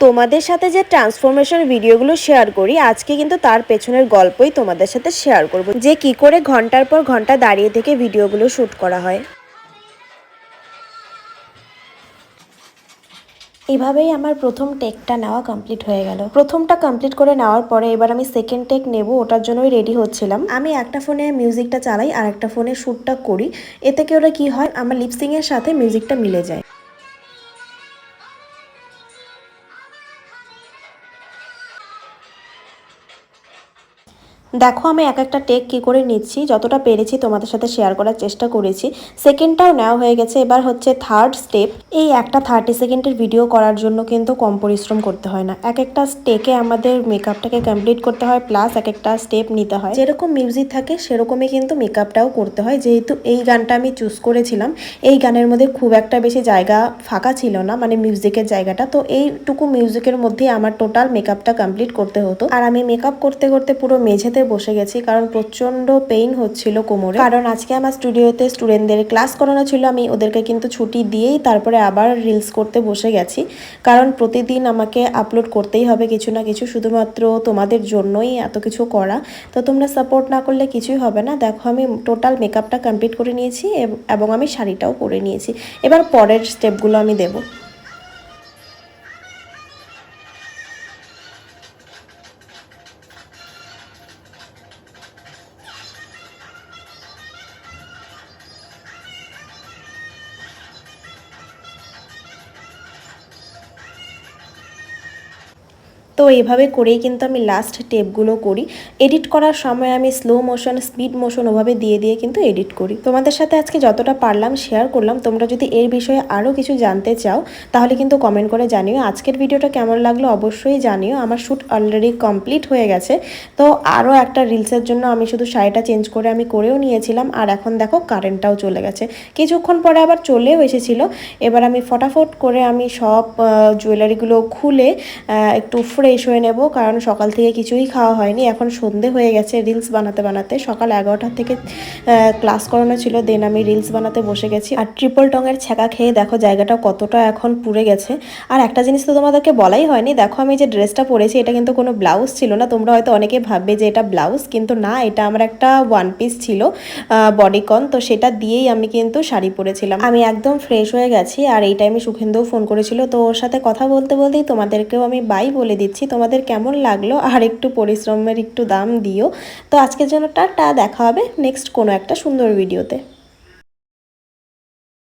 তোমাদের সাথে যে ট্রান্সফরমেশন ভিডিওগুলো শেয়ার করি, আজকে কিন্তু তার পেছনের গল্পই তোমাদের সাথে শেয়ার করব। যে কি করে ঘণ্টার পর ঘণ্টা দাঁড়িয়ে থেকে ভিডিওগুলো শ্যুট করা হয়। এভাবেই আমার প্রথম টেকটা নেওয়া কমপ্লিট হয়ে গেল। প্রথমটা কমপ্লিট করে নেওয়ার পরে এবার আমি সেকেন্ড টেক নেব, ওটার জন্যই রেডি হচ্ছিলাম। আমি একটা ফোনে মিউজিকটা চালাই আর একটা ফোনে শ্যুটটা করি, এতে কি ওটা কি হয়? আমার লিপসিংয়ের সাথে মিউজিকটা মিলে যায়। দেখো আমি এক একটা টেক কী করে নিচ্ছি, যতটা পেরেছি তোমাদের সাথে শেয়ার করার চেষ্টা করেছি। সেকেন্ডটাও নেওয়া হয়ে গেছে, এবার হচ্ছে থার্ড স্টেপ এই একটা থার্টি সেকেন্ডের ভিডিও করার জন্য কিন্তু কম পরিশ্রম করতে হয় না। এক একটা স্টেকে আমাদের মেকআপটাকে কমপ্লিট করতে হয় প্লাস এক একটা স্টেপ নিতে হয়। যেরকম মিউজিক থাকে, সেরকমই কিন্তু মেকআপটাও করতে হয়। যেহেতু এই গানটা আমি চুজ করেছিলাম, এই গানের মধ্যে খুব একটা বেশি জায়গা ফাঁকা ছিল না মানে মিউজিকের জায়গাটা। তো এইটুকু মিউজিকের মধ্যে আমার টোটাল মেকআপটা কমপ্লিট করতে হতো। আর আমি মেকআপ করতে করতে পুরো মেঝেতে বসে গেছি, কারণ প্রচণ্ড পেইন হচ্ছিল কোমরে। কারণ আজকে আমার স্টুডিওতে স্টুডেন্টদের ক্লাস করানো ছিল, আমি ওদেরকে কিন্তু ছুটি দিয়েই তারপরে আবার রিলস করতে বসে গেছি। কারণ প্রতিদিন আমাকে আপলোড করতেই হবে কিছু না কিছু, শুধুমাত্র তোমাদের জন্যই এত কিছু করা। তো তোমরা সাপোর্ট না করলে কিছুই হবে না। দেখো, আমি টোটাল মেকআপটা কমপ্লিট করে নিয়েছি, এবং আমি শাড়িটাও পরে নিয়েছি। এবার পরের স্টেপগুলো আমি দেবো। তো এইভাবে করেই কিন্তু আমি লাস্ট টেপগুলো করি। এডিট করার সময় আমি স্লো মোশন স্পিড মোশন ওভাবে দিয়ে দিয়ে কিন্তু এডিট করি। তোমাদের সাথে আজকে যতটা পারলাম শেয়ার করলাম, তোমরা যদি এর বিষয়ে আরও কিছু জানতে চাও, তাহলে কিন্তু কমেন্ট করে জানিও। আজকের ভিডিওটা কেমন লাগল অবশ্যই জানিও। আমার শ্যুট অলরেডি কমপ্লিট হয়ে গেছে। তো আরও একটা রিলসের জন্য আমি শুধু শাড়িটা চেঞ্জ করে আমি করেও নিয়েছিলাম। আর এখন দেখো কারেন্টটাও চলে গেছে। কিছুক্ষণ পরে আবার চলেও এসেছিল। এবার আমি ফটাফট করে আমি সব জুয়েলারিগুলো খুলে একটু ফ্রেশ হয়ে নেব, কারণ সকাল থেকে কিছুই খাওয়া হয়নি। এখন সন্ধে হয়ে গেছে রিলস বানাতে বানাতে। সকাল এগারোটার থেকে ক্লাস করানো ছিল দেন আমি রিলস বানাতে বসে গেছি। আর ট্রিপল টঙের ছ্যাঁকা খেয়ে দেখো জায়গাটা কতটা এখন পুড়ে গেছে। আর একটা জিনিস তো তোমাদেরকে বলাই হয়নি, দেখো আমি যে ড্রেসটা পরেছি, এটা কিন্তু কোনো ব্লাউজ ছিল না। তোমরা হয়তো অনেকে ভাববে যে এটা ব্লাউজ কিন্তু না, এটা আমার একটা ওয়ান পিস ছিল বডিকন তো সেটা দিয়েই আমি কিন্তু শাড়ি পরেছিলাম। আমি একদম ফ্রেশ হয়ে গেছি, আর এই টাইমে সুখেন্দুও ফোন করেছিল। তো ওর সাথে কথা বলতে বলতেই তোমাদেরকেও আমি বাই বলে দিচ্ছি তোমাদের কেমন লাগল আর একটু পরিশ্রমের একটু দাম দিও। তো আজকের জন্য টাটা, দেখা হবে নেক্সট কোনো একটা সুন্দর ভিডিওতে